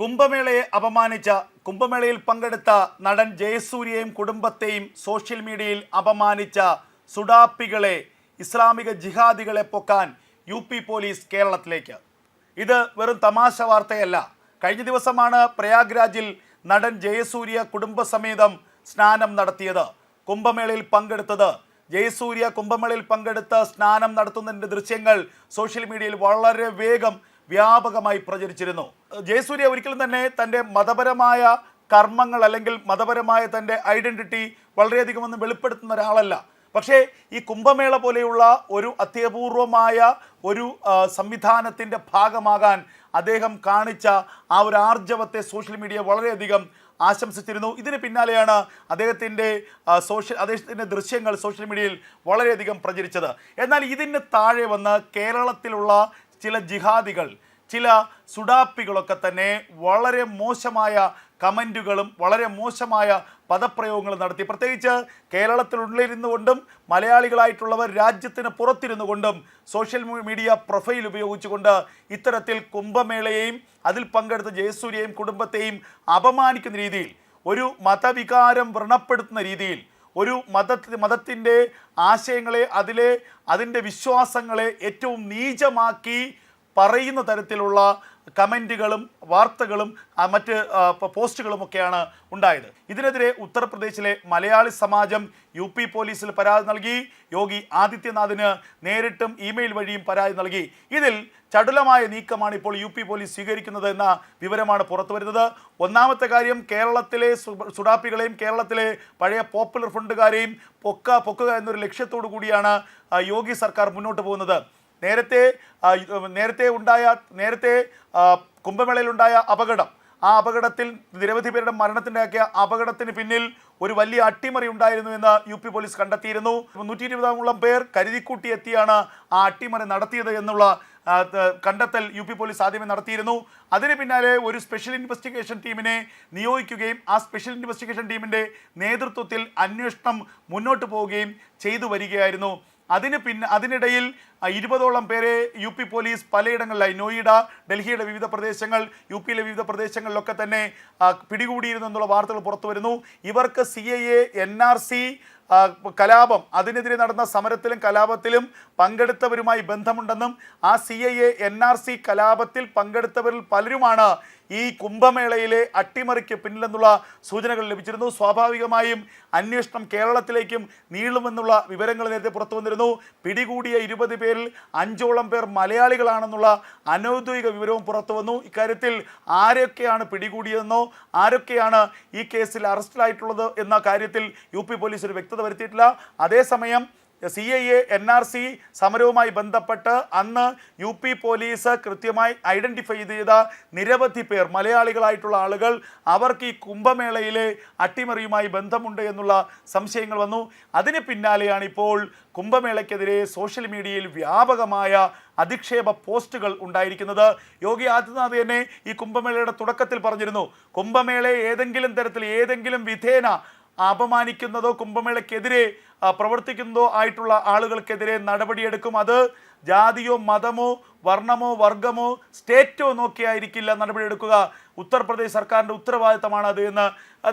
കുംഭമേളയെ അപമാനിച്ച കുംഭമേളയിൽ പങ്കെടുത്ത നടൻ ജയസൂര്യയും കുടുംബത്തെയും സോഷ്യൽ മീഡിയയിൽ അപമാനിച്ച സുഡാപ്പികളെ ഇസ്ലാമിക ജിഹാദികളെ പൊക്കാൻ യു പി പോലീസ് കേരളത്തിലേക്ക്. ഇത് വെറും തമാശ വാർത്തയല്ല. കഴിഞ്ഞ ദിവസമാണ് പ്രയാഗ്രാജിൽ നടൻ ജയസൂര്യ കുടുംബസമേതം സ്നാനം നടത്തിയത്. കുംഭമേളയിൽ പങ്കെടുത്തത് ജയസൂര്യ കുംഭമേളയിൽ പങ്കെടുത്ത് സ്നാനം നടത്തുന്നതിന്റെ ദൃശ്യങ്ങൾ സോഷ്യൽ മീഡിയയിൽ വളരെ വേഗം വ്യാപകമായി പ്രചരിച്ചിരുന്നു. ജയസൂര്യ ഒരിക്കലും തന്നെ തന്റെ മതപരമായ കർമ്മങ്ങൾ അല്ലെങ്കിൽ മതപരമായ തന്റെ ഐഡന്റിറ്റി വളരെയധികം ഒന്നും വെളിപ്പെടുത്തുന്ന ഒരാളല്ല. പക്ഷേ ഈ കുംഭമേള പോലെയുള്ള ഒരു അത്യപൂർവമായ ഒരു സംവിധാനത്തിന്റെ ഭാഗമാകാൻ അദ്ദേഹം കാണിച്ച ആ ഒരു ആർജവത്തെ സോഷ്യൽ മീഡിയ വളരെയധികം ആശംസിച്ചിരുന്നു. ഇതിന് പിന്നാലെയാണ് അദ്ദേഹത്തിന്റെ സോഷ്യൽ അദ്ദേഹത്തിന്റെ ദൃശ്യങ്ങൾ സോഷ്യൽ മീഡിയയിൽ വളരെയധികം പ്രചരിച്ചത്. എന്നാൽ ഇതിന് താഴെ വന്ന് കേരളത്തിലുള്ള ചില ജിഹാദികൾ ചില സുഡാപ്പികളൊക്കെ തന്നെ വളരെ മോശമായ കമന്റുകളും വളരെ മോശമായ പദപ്രയോഗങ്ങളും നടത്തി. പ്രത്യേകിച്ച് കേരളത്തിലുള്ളിരുന്നു കൊണ്ടും മലയാളികളായിട്ടുള്ളവർ രാജ്യത്തിന് പുറത്തിരുന്നു കൊണ്ടും സോഷ്യൽ മീഡിയ പ്രൊഫൈൽ ഉപയോഗിച്ചുകൊണ്ട് ഇത്തരത്തിൽ കുംഭമേളയെയും അതിൽ പങ്കെടുത്ത ജയസൂര്യയും കുടുംബത്തെയും അപമാനിക്കുന്ന രീതിയിൽ ഒരു മതവികാരം വ്രണപ്പെടുത്തുന്ന രീതിയിൽ ഒരു മത മതത്തിന്റെ ആശയങ്ങളെ അതിലെ അതിന്റെ വിശ്വാസങ്ങളെ ഏറ്റവും നീചമാക്കി പറയുന്ന തരത്തിലുള്ള കമന്റുകളും വാർത്തകളും മറ്റ് പോസ്റ്റുകളുമൊക്കെയാണ് ഉണ്ടായത്. ഇതിനെതിരെ ഉത്തർപ്രദേശിലെ മലയാളി സമാജം യു പി പോലീസിൽ പരാതി നൽകി. യോഗി ആദിത്യനാഥിന് നേരിട്ടും ഇമെയിൽ വഴിയും പരാതി നൽകി. ഇതിൽ ചടുലമായ നീക്കമാണ് ഇപ്പോൾ യു പി പോലീസ് സ്വീകരിക്കുന്നത് എന്ന വിവരമാണ് പുറത്തു വരുന്നത്. ഒന്നാമത്തെ കാര്യം കേരളത്തിലെ സുഡാപ്പികളെയും കേരളത്തിലെ പഴയ പോപ്പുലർ ഫണ്ടുകാരെയും പൊക്ക പൊക്കുക എന്നൊരു ലക്ഷ്യത്തോടു കൂടിയാണ് യോഗി സർക്കാർ മുന്നോട്ട് പോകുന്നത്. നേരത്തെ നേരത്തെ ഉണ്ടായ നേരത്തെ കുംഭമേളയിലുണ്ടായ അപകടം. ആ അപകടത്തിൽ നിരവധി പേരുടെ മരണത്തിന്റെയൊക്കെ അപകടത്തിന് പിന്നിൽ ഒരു വലിയ അട്ടിമറി ഉണ്ടായിരുന്നു എന്ന് യു പി പോലീസ് കണ്ടെത്തിയിരുന്നു. നൂറ്റി ഇരുപതോളം പേർ കരുതിക്കൂട്ടി എത്തിയാണ് ആ അട്ടിമറി നടത്തിയത് എന്നുള്ള കണ്ടെത്തൽ യു പി പോലീസ് ആദ്യമേ നടത്തിയിരുന്നു. അതിന് പിന്നാലെ ഒരു സ്പെഷ്യൽ ഇൻവെസ്റ്റിഗേഷൻ ടീമിനെ നിയോഗിക്കുകയും ആ സ്പെഷ്യൽ ഇൻവെസ്റ്റിഗേഷൻ ടീമിന്റെ നേതൃത്വത്തിൽ അന്വേഷണം മുന്നോട്ട് പോവുകയും ചെയ്തു വരികയായിരുന്നു. അതിന് പിന്നെ അതിനിടയിൽ ഇരുപതോളം പേരെ യു പി പോലീസ് പലയിടങ്ങളിലായി. നോയിഡ ഡൽഹിയുടെ വിവിധ പ്രദേശങ്ങൾ യു പിയിലെ വിവിധ പ്രദേശങ്ങളിലൊക്കെ തന്നെ പിടികൂടിയിരുന്നു എന്നുള്ള വാർത്തകൾ പുറത്തു വരുന്നു. ഇവർക്ക് C A N R C കലാപം. അതിനെതിരെ നടന്ന സമരത്തിലും കലാപത്തിലും പങ്കെടുത്തവരുമായി ബന്ധമുണ്ടെന്നും ആ C I A N R C കലാപത്തിൽ പങ്കെടുത്തവരിൽ പലരുമാണ് ഈ കുംഭമേളയിലെ അട്ടിമറിക്ക് പിന്നിലെന്നുള്ള സൂചനകൾ ലഭിച്ചിരുന്നു. സ്വാഭാവികമായും അന്വേഷണം കേരളത്തിലേക്കും നീളുമെന്നുള്ള വിവരങ്ങൾ നേരത്തെ പുറത്തു വന്നിരുന്നു. പിടികൂടിയ ഇരുപത് പേരിൽ അഞ്ചോളം പേർ മലയാളികളാണെന്നുള്ള അനൗദ്യോഗിക വിവരവും പുറത്തു വന്നു. ഇക്കാര്യത്തിൽ ആരൊക്കെയാണ് പിടികൂടിയതെന്നോ ആരൊക്കെയാണ് ഈ കേസിൽ അറസ്റ്റിലായിട്ടുള്ളത് എന്ന കാര്യത്തിൽ യു പി പോലീസ് ഒരു വ്യക്തത വരുത്തിയിട്ടില്ല. അതേസമയം C I A N R C സമരവുമായി ബന്ധപ്പെട്ട് അന്ന് യു പി പോലീസ് കൃത്യമായി ഐഡന്റിഫൈ ചെയ്ത നിരവധി പേർ മലയാളികളായിട്ടുള്ള ആളുകൾ അവർക്ക് ഈ കുംഭമേളയിലെ അട്ടിമറിയുമായി ബന്ധമുണ്ട് എന്നുള്ള സംശയങ്ങൾ വന്നു. അതിന് പിന്നാലെയാണ് ഇപ്പോൾ കുംഭമേളയ്ക്കെതിരെ സോഷ്യൽ മീഡിയയിൽ വ്യാപകമായ അധിക്ഷേപ പോസ്റ്റുകൾ ഉണ്ടായിരിക്കുന്നത്. യോഗി ആദിത്യനാഥ് തന്നെ ഈ കുംഭമേളയുടെ തുടക്കത്തിൽ പറഞ്ഞിരുന്നു കുംഭമേളയെ ഏതെങ്കിലും തരത്തിൽ ഏതെങ്കിലും വിധേന അപമാനിക്കുന്നതോ കുംഭമേളയ്ക്കെതിരെ ആ, പ്രവർത്തിക്കുന്നതോ ആയിട്ടുള്ള ആളുകൾക്കെതിരെ നടപടിയെടുക്കും. അത് ജാതിയോ മതമോ വർണമോ വർഗമോ സ്റ്റേറ്റോ നോക്കിയായിരിക്കില്ല നടപടിയെടുക്കുക. ഉത്തർപ്രദേശ് സർക്കാരിന്റെ ഉത്തരവാദിത്തമാണ് അത് എന്ന്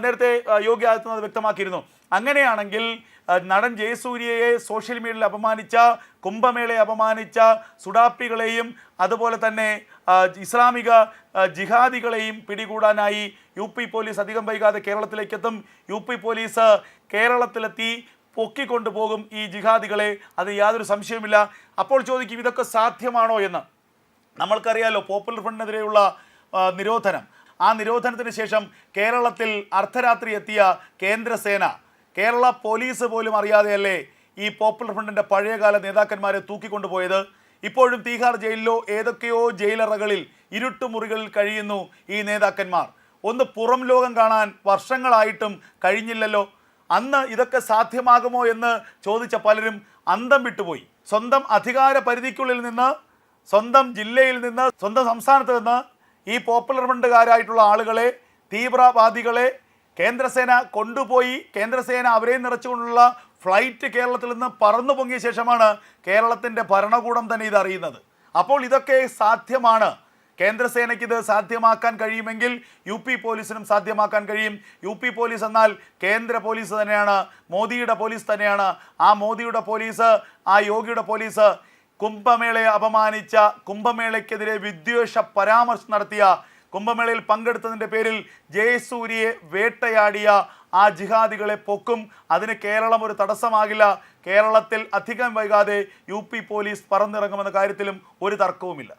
നേരത്തെ യോഗി ആദിത്യനാഥ് വ്യക്തമാക്കിയിരുന്നു. അങ്ങനെയാണെങ്കിൽ നടൻ ജയസൂര്യയെ സോഷ്യൽ മീഡിയയിൽ അപമാനിച്ച കുംഭമേളയെ അപമാനിച്ച സുഡാപ്പികളെയും അതുപോലെ തന്നെ ഇസ്ലാമിക ജിഹാദികളെയും പിടികൂടാനായി യു പി പോലീസ് അധികം വൈകാതെ കേരളത്തിലേക്കെത്തും. യു പി പോലീസ് കേരളത്തിലെത്തി പൊക്കിക്കൊണ്ടുപോകും ഈ ജിഹാദികളെ. അത് യാതൊരു സംശയവുമില്ല. അപ്പോൾ ചോദിക്കും ഇതൊക്കെ സാധ്യമാണോ എന്ന്? നമ്മൾക്കറിയാലോ പോപ്പുലർ ഫ്രണ്ടിനെതിരെയുള്ള നിരോധനം. ആ നിരോധനത്തിന് ശേഷം കേരളത്തിൽ അർദ്ധരാത്രി എത്തിയ കേന്ദ്രസേന കേരള പോലീസ് പോലും അറിയാതെയല്ലേ ഈ പോപ്പുലർ ഫ്രണ്ടിന്റെ പഴയകാല നേതാക്കന്മാരെ തൂക്കിക്കൊണ്ടുപോയത്? ഇപ്പോഴും തീഹാർ ജയിലിലോ ഏതൊക്കെയോ ജയിലറകളിൽ ഇരുട്ടുമുറികളിൽ കഴിയുന്നു ഈ നേതാക്കന്മാർ. ഒന്ന് പുറം ലോകം കാണാൻ വർഷങ്ങളായിട്ടും കഴിഞ്ഞില്ലല്ലോ. അന്ന് ഇതൊക്കെ സാധ്യമാകുമോ എന്ന് ചോദിച്ച പലരും അന്തം വിട്ടുപോയി. സ്വന്തം അധികാര പരിധിക്കുള്ളിൽ നിന്ന് സ്വന്തം ജില്ലയിൽ നിന്ന് സ്വന്തം സംസ്ഥാനത്ത് നിന്ന് ഈ പോപ്പുലർ ഫ്രണ്ടുകാരായിട്ടുള്ള ആളുകളെ തീവ്രവാദികളെ കേന്ദ്രസേന കൊണ്ടുപോയി. കേന്ദ്രസേന അവരെ നിറച്ചുകൊണ്ടുള്ള ഫ്ലൈറ്റ് കേരളത്തിൽ നിന്ന് പറന്നു പൊങ്ങിയ ശേഷമാണ് കേരളത്തിന്റെ ഭരണകൂടം തന്നെ ഇത് അറിയുന്നത്. അപ്പോൾ ഇതൊക്കെ സാധ്യമാണ്. കേന്ദ്രസേനയ്ക്ക് ഇത് സാധ്യമാക്കാൻ കഴിയുമെങ്കിൽ യു പി പോലീസിനും സാധ്യമാക്കാൻ കഴിയും. യു പി പോലീസ് എന്നാൽ കേന്ദ്ര പോലീസ് തന്നെയാണ് മോദിയുടെ പോലീസ് തന്നെയാണ്. ആ മോദിയുടെ പോലീസ് ആ യോഗിയുടെ പോലീസ് കുംഭമേളയെ അപമാനിച്ച കുംഭമേളയ്ക്കെതിരെ വിദ്വേഷ പരാമർശം നടത്തിയ കുംഭമേളയിൽ പങ്കെടുത്തതിന്റെ പേരിൽ ജയസൂര്യയെ വേട്ടയാടിയ ആ ജിഹാദികളെ പൊക്കും. അതിന് കേരളം ഒരു തടസ്സമാകില്ല. കേരളത്തിൽ അധികം വൈകാതെ യു പോലീസ് പറന്നിറങ്ങുമെന്ന കാര്യത്തിലും ഒരു തർക്കവുമില്ല.